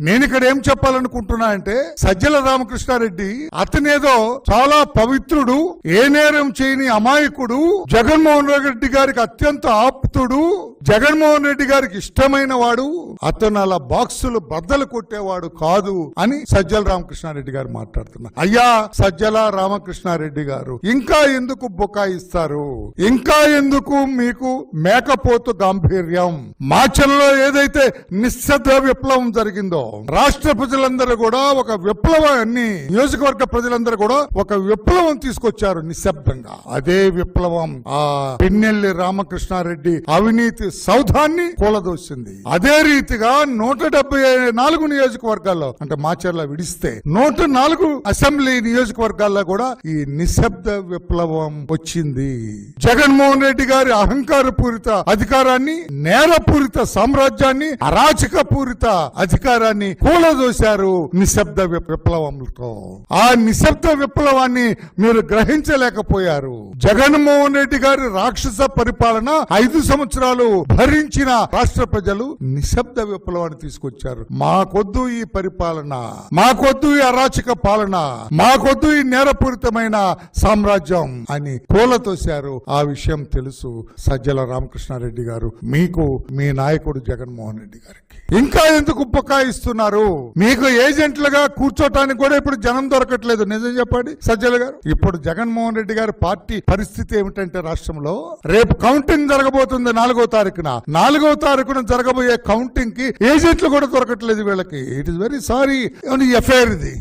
నేను ఇక్కడ ఏం చెప్పాలనుకుంటున్నా అంటే సజ్జల రామకృష్ణారెడ్డి అతనేదో చాలా పవిత్రుడు ఏ నేరం చేయని అమాయకుడు జగన్మోహన్ రెడ్డి గారికి అత్యంత ఆప్తుడు జగన్మోహన్ రెడ్డి గారికి ఇష్టమైన వాడు అతను అలా బాక్సులు బద్దలు కొట్టేవాడు కాదు అని సజ్జల రామకృష్ణారెడ్డి గారు మాట్లాడుతున్నారు. అయ్యా సజ్జల రామకృష్ణారెడ్డి గారు ఇంకా ఎందుకు బుకాయిస్తారు? ఇంకా ఎందుకు మీకు మేకపోతు గాంభీర్యం? మార్చల్లో ఏదైతే నిశ్శబ్ద విప్లవం జరిగిందో రాష్ట్ర ప్రజలందరూ కూడా ఒక విప్లవాన్ని నియోజకవర్గ ప్రజలందరూ కూడా ఒక విప్లవం తీసుకొచ్చారు నిశ్శబ్దంగా. అదే విప్లవం ఆ పిన్నెల్లి రామకృష్ణారెడ్డి అవినీతి సౌధాన్ని కూలదోసింది. అదే రీతిగా నూట డెబ్బై నాలుగు నియోజకవర్గాల్లో అంటే మాచర్ల విడిస్తే నూట నాలుగు అసెంబ్లీ నియోజకవర్గాల్లో కూడా ఈ నిశ్శబ్ద విప్లవం వచ్చింది. జగన్మోహన్ రెడ్డి గారి అహంకార పూరిత అధికారాన్ని నేరపూరిత సామ్రాజ్యాన్ని అరాచక పూరిత అధికారాన్ని కూలదోశారు నిశ్శబ్ద విప్- విప్లవంతో. ఆ నిశ్శబ్ద విప్లవాన్ని మీరు గ్రహించలేకపోయారు. జగన్మోహన్ రెడ్డి గారి రాక్షస పరిపాలన ఐదు సంవత్సరాలు భరించిన రాష్ట్ర ప్రజలు నిశ్శబ్ద విప్లవాన్ని తీసుకొచ్చారు. మాకొద్దు ఈ పరిపాలన మాకొద్దు ఈ అరాచక పాలన మాకొద్దు ఈ నేరపూరితమైన సామ్రాజ్యం అని కూలతోశారు. ఆ విషయం తెలుసు సజ్జల రామకృష్ణారెడ్డి గారు. మీకు మీ నాయకుడు జగన్మోహన్ రెడ్డి గారికి. ఇంకా ఎందుకు బుకాయిస్తున్నారు? మీకు ఏజెంట్లుగా కూర్చోటానికి కూడా ఇప్పుడు జనం దొరకట్లేదు. నిజం చెప్పండి సజ్జల గారు. ఇప్పుడు జగన్మోహన్ రెడ్డి గారి పార్టీ పరిస్థితి ఏమిటంటే రాష్ట్రంలో రేపు కౌంటింగ్ జరగబోతుంది నాలుగో తారీఖున నాలుగో తారీఖున జరగబోయే కౌంటింగ్కి ఏజెంట్లు కూడా దొరకట్లేదు వీళ్ళకి. It is very sorry FIR ఇది.